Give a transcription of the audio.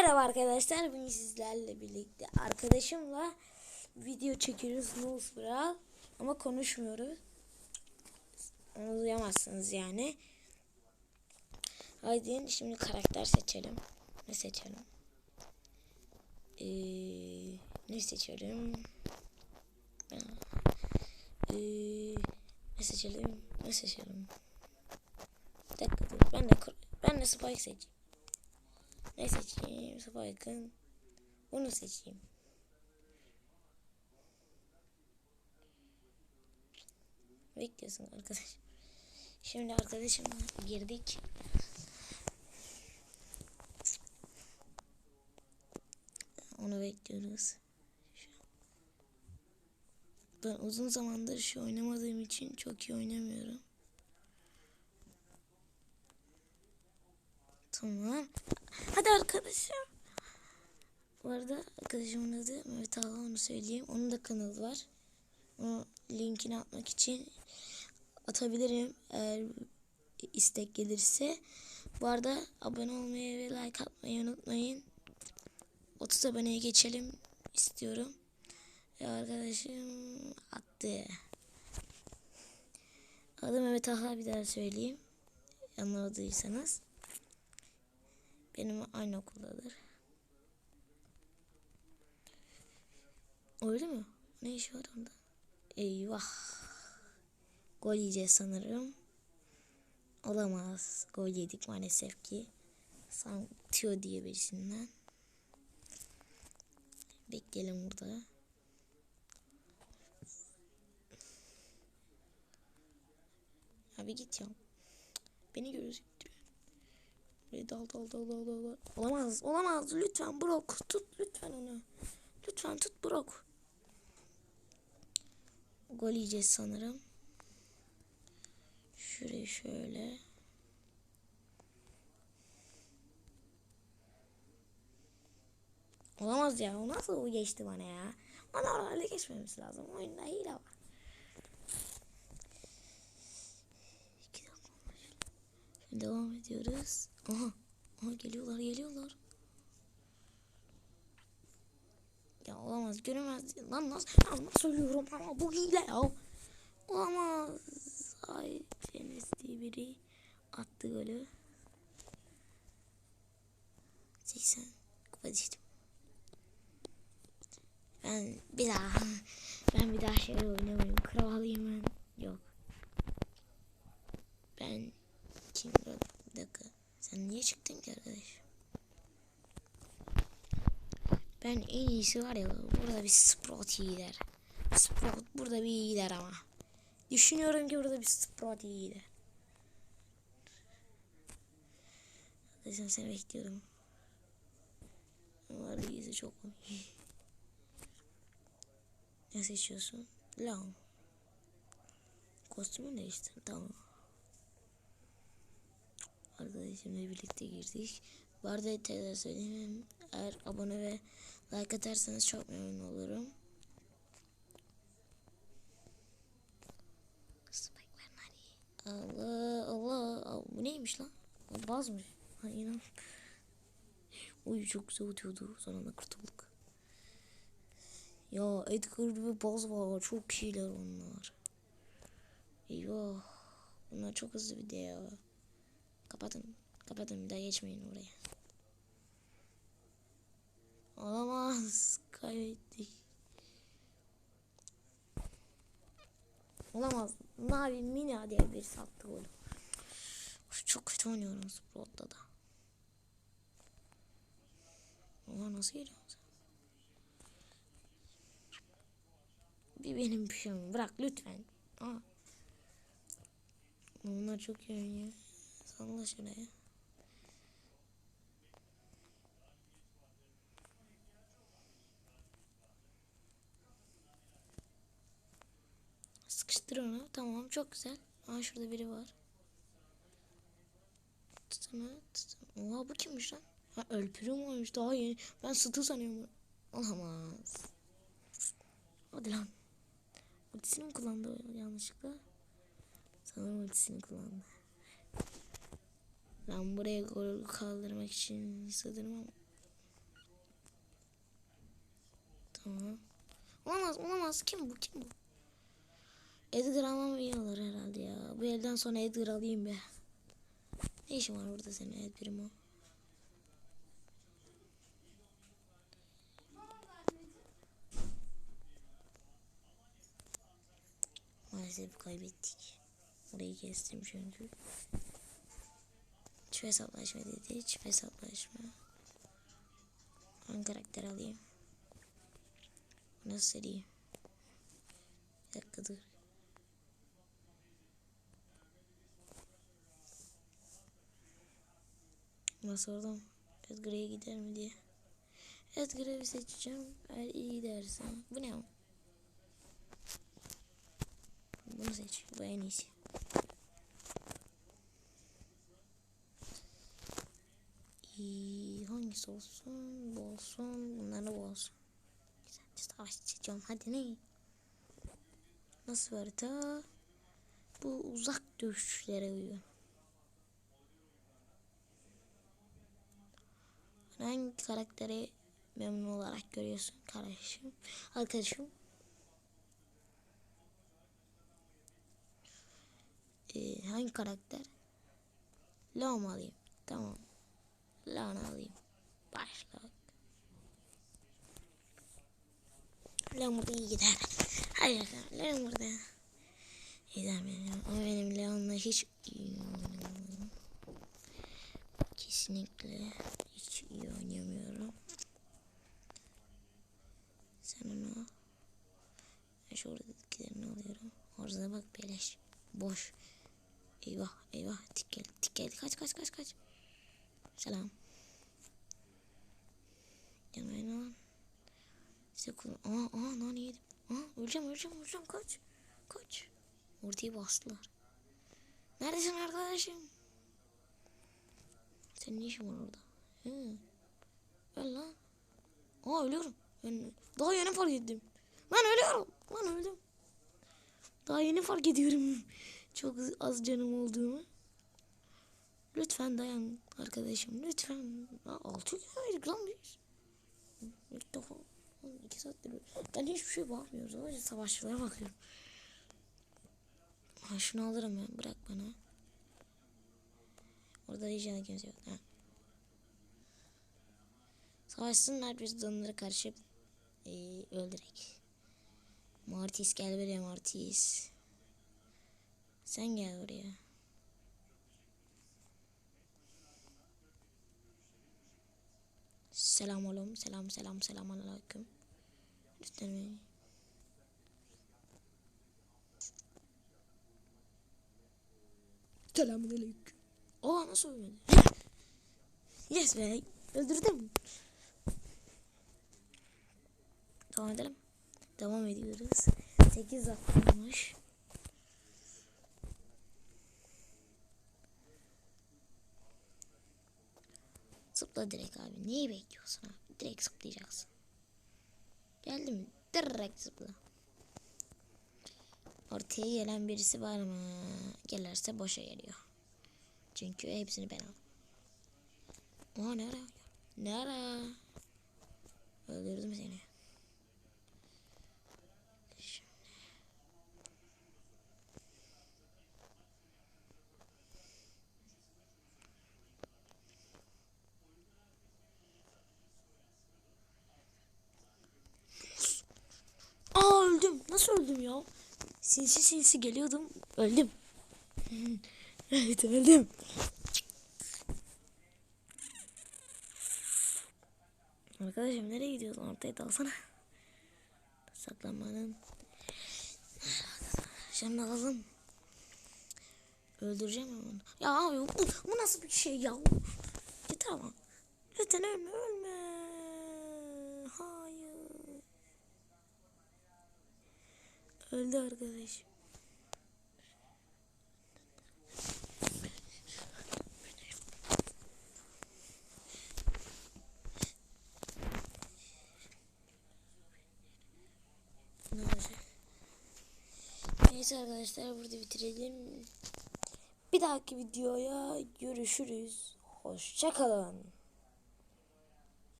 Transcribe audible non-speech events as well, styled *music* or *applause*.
Merhaba arkadaşlar. Bugün sizlerle birlikte arkadaşımla video çekiyoruz Nuz Brawl. Ama konuşmuyoruz. Onu duyamazsınız yani. Haydi şimdi karakter seçelim. Ne seçelim? Ee, ne seçelim? Ee, ne seçelim? Ne seçelim? Bir dakika dur. Ben de ben de Spike seçeyim. Ne seçeyim? Spike'ın. Bunu seçeyim. Bekliyorsun arkadaş. Şimdi arkadaşımla girdik. Onu bekliyoruz. Ben uzun zamandır şu oynamadığım için çok iyi oynamıyorum. Tamam. Arkadaşım. Bu arada arkadaşımın adı Mehmet Ağa onu söyleyeyim. Onun da kanalı var. O linkini atmak için atabilirim eğer istek gelirse. Bu arada abone olmayı ve like atmayı unutmayın. 30 aboneye geçelim istiyorum. Ve arkadaşım attı. Adı Mehmet Ağa bir daha söyleyeyim. Anlamadıysanız. Benim aynı okuldadır. Öyle mi? Ne iş var onda? Eyvah. Gol yiyeceğiz sanırım. Olamaz. Gol yedik maalesef ki. Santio diye birisinden. Bekleyelim burada. Abi git ya. Beni görürsün. Ve dal dal dal dal dal. Olamaz olamaz lütfen Brok tut lütfen onu. Lütfen tut Brok. Gol yiyeceğiz sanırım. Şurayı şöyle. Olamaz ya. O nasıl o geçti bana ya? Bana oralarla geçmemiz lazım. Oyunda hile var. Devam ediyoruz. Aha. Aha geliyorlar geliyorlar. Ya olamaz göremez. Lan nasıl, lan nasıl söylüyorum ama bu hile ya. Olamaz. Ay Enes biri attı golü. 80 kupa. Ben bir daha ben bir daha şey oynamayayım. Kravalıyım ben. Yok. Ben kim bir dakika. Sen niye çıktın ki arkadaş? Ben en iyisi var ya burada bir Sprout gider. Sprout burada bir iyi gider ama. Düşünüyorum ki burada bir Sprout iyi gider. Arkadaşlar seni bekliyorum. Var iyisi çok iyi. Ne seçiyorsun? Lan. Kostümü değiştir. Tamam. Arkadaşımla birlikte girdik. Bu arada tekrar söyleyeyim. Eğer abone ve like atarsanız çok memnun olurum. Allah Allah. Allah. Bu neymiş lan? Bazmış. Ha inan. Oy çok güzel atıyordu. Sonunda kurtulduk. Ya Edgar ve Baz var. Çok iyiler onlar. Eyvah. Bunlar çok hızlı bir de. Kapatın. Kapatın bir daha geçmeyin oraya. Olamaz. Kaybettik. Olamaz. Mavi Mina diye bir sattı golü. Çok kötü oynuyorum Sprout'ta da. Oha nasıl geliyorsun? Bir benim pişim bırak lütfen. Aa. Bunlar çok iyi oynuyor. Salla şuraya. Onu. Tamam çok güzel. Aa şurada biri var. Tutana tutana. Oha bu kimmiş lan? Ha Ölpürüm oymuş daha yeni. Ben sıtı sanıyorum. Olamaz. Hadi lan. Ultisini mi kullandı yanlışlıkla? Sanırım ultisini kullandı. Ben buraya gol kaldırmak için ama Hı. Olamaz olamaz. Kim bu kim bu? Edgar olur herhalde ya. Bu elden sonra Edgar alayım be. Ne işin var burada senin Edgar'ım o? Maalesef kaybettik. Orayı kestim çünkü. Çift hesaplaşma dedi. Çift hesaplaşma. Hangi karakter alayım? Nasıl seriyim? Bir dakika dur. Nasıl oradan Edgar'a gider mi diye. Edgar'ı bir seçeceğim. Eğer iyi giderse. Bu ne? Bunu seç. Bu en iyisi. İyi, hangisi olsun? Bu olsun. Bunlar da bu olsun. Güzel. Savaş seçiyorum. Hadi ne? Nasıl harita? Bu uzak dövüşlere uyuyor. Hangi karakteri memnun olarak görüyorsun kardeşim? Arkadaşım. Ee, hangi karakter? Leon mu alayım? Tamam. Leon alayım. Başla. Leon burada iyi gider. Hayır Leon burada. Gider benim. Ama benim Leon'la hiç. Kesinlikle iyi oynamıyorum. Sen onu al. Ben şu oradakilerini alıyorum. Orada bak beleş. Boş. Eyvah eyvah. Tik geldi. Kaç kaç kaç kaç. Selam. Yanmayın lan. Size kullan. Aa aa nane yedim. Aa öleceğim öleceğim öleceğim kaç. Kaç. Ortaya bastılar. Neredesin arkadaşım? Senin ne işin var orada? Hı. Öl lan. Aa ölüyorum. Daha yeni fark ettim. Lan ölüyorum. Lan öldüm. Daha yeni fark ediyorum. *laughs* Çok az canım olduğumu. Lütfen dayan arkadaşım. Lütfen. Aa, altı aylık lan biz. İlk defa. iki saattir. Ben hiçbir şey bakmıyorum. Sadece savaşçılara bakıyorum. Ha, şunu alırım ben. Bırak bana. Orada hiç kimse yok. Ha. Savaşsınlar biz de onlara karşı e, öldürek. Martis gel buraya Martis. Sen gel buraya. Selam oğlum. Selam selam selam aleyküm. Lütfen beni. Selamun aleyküm. Aa nasıl ölmedi? yes be. Öldürdüm. Devam edelim. Devam ediyoruz. 8 dakikaymış. Zıpla direkt abi. Neyi bekliyorsun abi? Direkt zıplayacaksın. Geldi mi? Direkt zıpla. Ortaya gelen birisi var mı? Gelirse boşa geliyor. Çünkü hepsini ben aldım. Oha nere? Nere? Öldürdüm seni. Şimdi. Aa öldüm. Nasıl öldüm ya? Sinsi sinsi geliyordum. Öldüm. *laughs* evet öldüm. Arkadaşım nereye gidiyorsun? Ortaya dalsana. Saklanmanın. Şimdi alalım. Öldüreceğim onu. Ya abi bu, bu nasıl bir şey ya? Yeter ama. Lütfen ölme ölme. Hayır. Öldü arkadaş. Ne olacak? Neyse arkadaşlar burada bitirelim. Bir dahaki videoya görüşürüz. Hoşçakalın.